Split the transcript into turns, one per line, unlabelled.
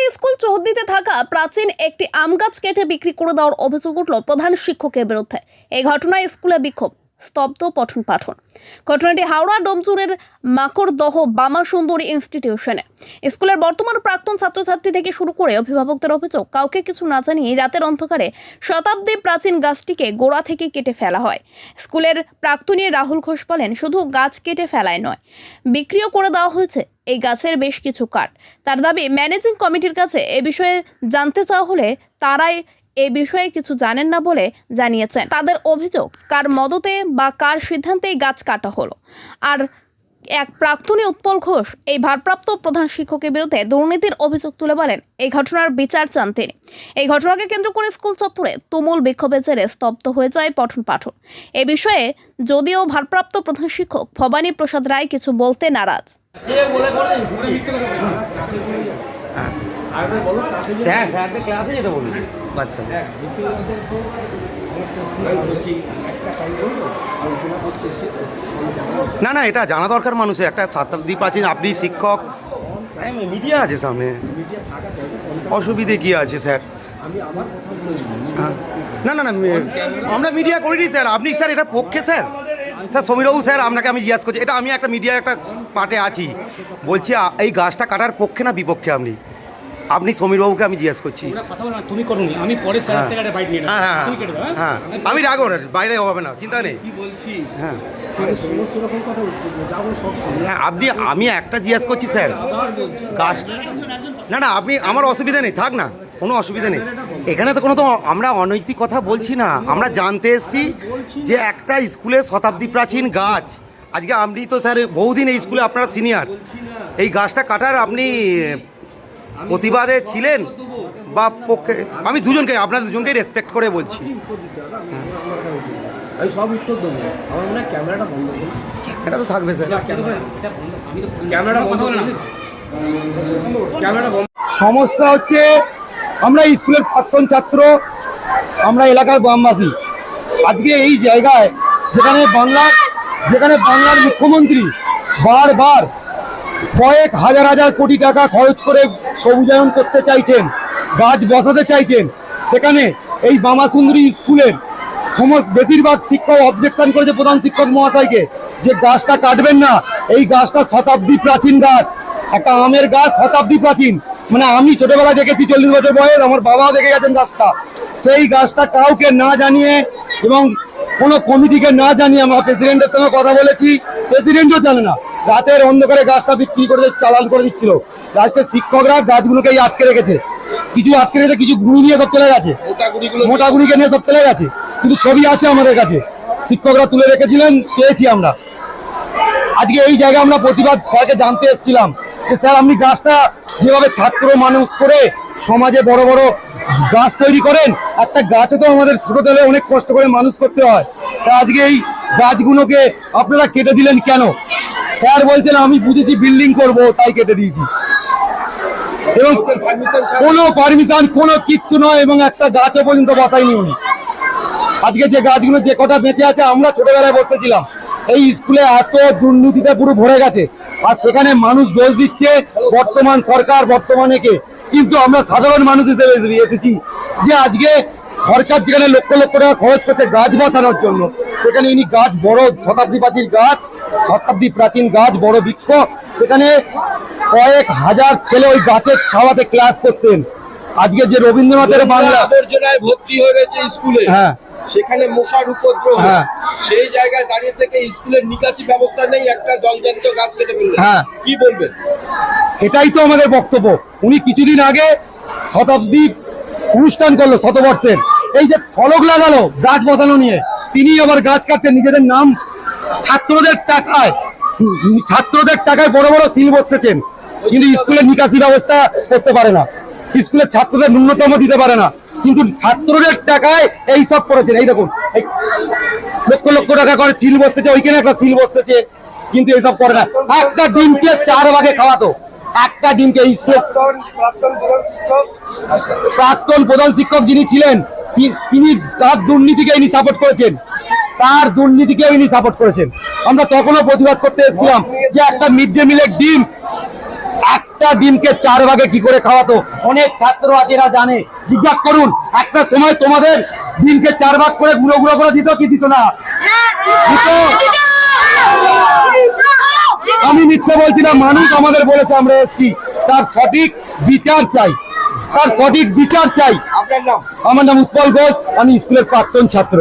সরকারি স্কুল চৌহদ্দিতে থাকা প্রাচীন একটি আম গাছ কেটে বিক্রি করে দেওয়ার অভিযোগ উঠল প্রধান শিক্ষকের বিরুদ্ধে। এই ঘটনায় স্কুলে বিক্ষোভ, স্তব্ধ পঠন পাঠন। ঘটনাটি হাওড়া ডোমচুরের মাকড়দহ বামা সুন্দরী ইনস্টিটিউশনে। স্কুলের বর্তমান প্রাক্তন ছাত্রছাত্রী থেকে শুরু করে অভিভাবকদের অভিযোগ, কাউকে কিছু না জানিয়ে রাতের অন্ধকারে শতাব্দী প্রাচীন গাছটিকে গোড়া থেকে কেটে ফেলা হয়। স্কুলের প্রাক্তনী রাহুল ঘোষ বলেন, শুধু গাছ কেটে ফেলায় নয়, বিক্রিও করে দেওয়া হয়েছে। এই গাছের বেশ কিছু কাঠ। তার দাবি, ম্যানেজিং কমিটির কাছে এ বিষয়ে জানতে চাওয়া হলে তারাই এ বিষয়ে কিছু জানেন না বলে জানিয়েছেন। তাদের অভিযোগ, কার মদতে বা কার সিদ্ধান্তে গাছ কাটা হলো। আর এক প্রাক্তনী উৎপল ঘোষ, এই ভারপ্রাপ্ত প্রধান শিক্ষকের বিরুদ্ধে দুর্নীতির অভিযোগ তুলে বলেন, এই ঘটনার বিচার চান তিনি। এই ঘটনাকে কেন্দ্র করে স্কুল চত্বরে তুমুল বিক্ষোভের জেরে স্তব্ধ হয়ে যায় পঠন পাঠন এ বিষয়ে যদিও ভারপ্রাপ্ত প্রধান শিক্ষক ভবানী প্রসাদ রায় কিছু বলতে নারাজ।
স্যার স্যারদের ক্লাসে যেতে বলুন। বাচ্চা
না না এটা জানা দরকার মানুষের। একটা শতাব্দী প্রাচীন আপনি শিক্ষক। মিডিয়া আছে সামনে। অসুবিধে কি আছে স্যার? হ্যাঁ। না না না আমরা মিডিয়া করিনি স্যার। আপনি স্যার এটা পক্ষে স্যার। স্যার সমীরবাবু স্যার আপনাকে আমি জিজ্ঞাসা করছি এটা আমি একটা মিডিয়া একটা পার্টে আছি। বলছি এই গাছটা কাটার পক্ষে না বিপক্ষে আপনি? আপনি সমীরবাবুকে আমি জিজ্ঞাসা করছি।
ওরা কথা বলো না, তুমি করোনি আমি পরে স্যার থেকে একটা বাইট নিয়ে নেব।
হ্যাঁ হ্যাঁ
দাও
হ্যাঁ?
হ্যাঁ
আমি রাখব না বাইরে হবে না চিন্তা নেই।
কি বলছি?
হ্যাঁ।
আমি সমস্ত রকম কথা উত্তর দেবো যাব সব শুনে
হ্যাঁ আপনি আমি একটা জিজ্ঞাসা করছি স্যার। গাছ না না আপনি আমার অসুবিধা নেই থাক না কোনো অসুবিধা নেই। এখানে তো কোনো তো আমরা অনৈতিক কথা বলছি না। আমরা জানতে এসছি যে একটা স্কুলে শতাব্দী প্রাচীন গাছ। আজকে আপনি তো স্যার বহুদিন এই স্কুলে আপনারা সিনিয়র। এই গাছটা কাটার আপনি প্রতিবাদে ছিলেন বা পক্ষে? আমি দুজনকে আপনার দুজনকে রেসপেক্ট করে বলছি।
আমি সব উত্তর দেবো। আমার মনে হয় ক্যামেরাটা বন্ধ করুন।
এটা তো থাকবে স্যার।
ক্যামেরা এটা বন্ধ আমি তো
ক্যামেরাটা বন্ধ বন্ধ
সমস্যা হচ্ছে আমরা স্কুলের প্রাক্তন ছাত্র, আমরা এলাকার গ্রামবাসী। আজকে এই জায়গায় যেখানে বাংলা যেখানে বাংলার মুখ্যমন্ত্রী বারবার কয়েক হাজার হাজার কোটি টাকা খরচ করে সবুজায়ন করতে চাইছেন, গাছ বসাতে চাইছেন, সেখানে এই বামাসুন্দরী স্কুলের সমস্ত বেশিরভাগ শিক্ষক অবজেকশন করেছে প্রধান শিক্ষক মহাশয়কে যে গাছটা কাটবেন না, এই গাছটা শতাব্দী প্রাচীন গাছ, একটা আমের গাছ শতাব্দী প্রাচীন। মানে আমি ছোটবেলায় দেখেছি চল্লিশ বছর বয়স আমার বাবা দেখে গেছেন গাছটা। সেই গাছটা কাউকে না জানিয়ে এবং কোনো কমিটিকে না জানিয়ে আমরা প্রেসিডেন্টের সঙ্গে কথা বলেছি। প্রেসিডেন্টও জানে না। রাতের অন্ধকারে গাছটা বিক্রি করে চালান করে দিচ্ছিল। লাস্টে শিক্ষকরা গাছগুলোকেই আটকে রেখেছে। কিছু আটকে রেখেছে কিছু গুঁড়ি নিয়ে সব চলে গেছে। মোটা গুঁড়িকে নিয়ে সব চলে গেছে। কিন্তু ছবি আছে আমাদের কাছে। শিক্ষকরা তুলে রেখেছিলেন পেয়েছি আমরা। আজকে এই জায়গায় আমরা প্রতিবাদ স্যারকে জানতে এসেছিলাম। যে স্যার, আপনি গাছটা যেভাবে ছাত্র মানুষ করে সমাজে বড় বড় গাছ তৈরি করেন, একটা গাছও তো আমাদের ছোট দলে অনেক কষ্ট করে মানুষ করতে হয়। তা আজকে এই গাছগুলোকে আপনারা কেটে দিলেন কেন? স্যার বলছেন, আমি বুঝেছি বিল্ডিং করব, তাই কেটে দিয়েছি। এবং কোনো পারমিশন, কোনো কিচ্ছু নয়, এবং একটা গাছও পর্যন্ত বসায়নি উনি। আজকে যে গাছগুলো যে কটা বেঁচে আছে, আমরা ছোটবেলায় বসতেছিলাম এই স্কুলে এত দুর্নীতিতে পুরো ভরে গেছে। আর সেখানে মানুষ দোষ দিচ্ছে বর্তমান সরকার বর্তমানে কে? কিন্তু আমরা সাধারণ মানুষ হিসেবে এসেছি যে আজকে সরকার যেখানে লক্ষ লক্ষ টাকা খরচ করছে গাছ বসানোর জন্য সেখানে ইনি গাছ বড় শতাব্দী প্রাচীন গাছ শতাব্দী প্রাচীন গাছ বড় বৃক্ষ সেখানে কয়েক হাজার ছেলে ওই গাছের ছাওয়াতে ক্লাস করতেন। আজকে যে রবীন্দ্রনাথের বাংলা
আবর্জনায় ভর্তি হয়ে গেছে স্কুলে।
হ্যাঁ।
সেখানে মশার উপদ্রব।
হ্যাঁ।
সেই জায়গায় দাঁড়িয়ে থেকে স্কুলের নিকাশি ব্যবস্থা নেই একটা জলজান্ত গাছ কেটে ফেললেন
হ্যাঁ।
কি বলবেন?
সেটাই তো আমাদের বক্তব্য। উনি কিছুদিন আগে শতাব্দী অনুষ্ঠান করল শতবর্ষের। এই যে ফলক লাগালো গাছ বসানো নিয়ে তিনি আবার গাছ কাটছেন নিজেদের নাম ছাত্রদের টাকায় ছাত্রদের টাকায় বড় বড় সিল বসতেছেন। কিন্তু স্কুলের নিকাশি ব্যবস্থা করতে পারে না। স্কুলের ছাত্রদের ন্যূনতম দিতে পারে না। কিন্তু ছাত্রদের টাকায় এই সব করেছেন। এই দেখুন লক্ষ লক্ষ টাকা করে সিল বসতেছে ওইখানে একটা সিল বসতেছে কিন্তু এইসব করে না। একটা ডিমকে চার ভাগে খাওয়াতো। একটা ডিমকে প্রাক্তন প্রধান শিক্ষক। যিনি ছিলেন তিনি তার দুর্নীতিকে ইনি সাপোর্ট করেছেন। তার দুর্নীতিকে ইনি সাপোর্ট করেছেন। আমরা তখনও প্রতিবাদ করতে এসেছিলাম যে একটা মিড ডে মিলের ডিম একটা ডিমকে চার ভাগে কি করে খাওয়াতো? অনেক ছাত্র আছে এরা জানে। জিজ্ঞাসা করুন একটা সময় তোমাদের ডিমকে চার ভাগ করে গুঁড়ো গুঁড়ো করে দিত কি দিত না? আমি মিথ্যে বলছি না মানুষ আমাদের বলেছে আমরা এসছি। তার সঠিক বিচার চাই। তার সঠিক বিচার চাই।
আপনার নাম?
আমার নাম উৎপল ঘোষ আমি স্কুলের প্রাক্তন ছাত্র।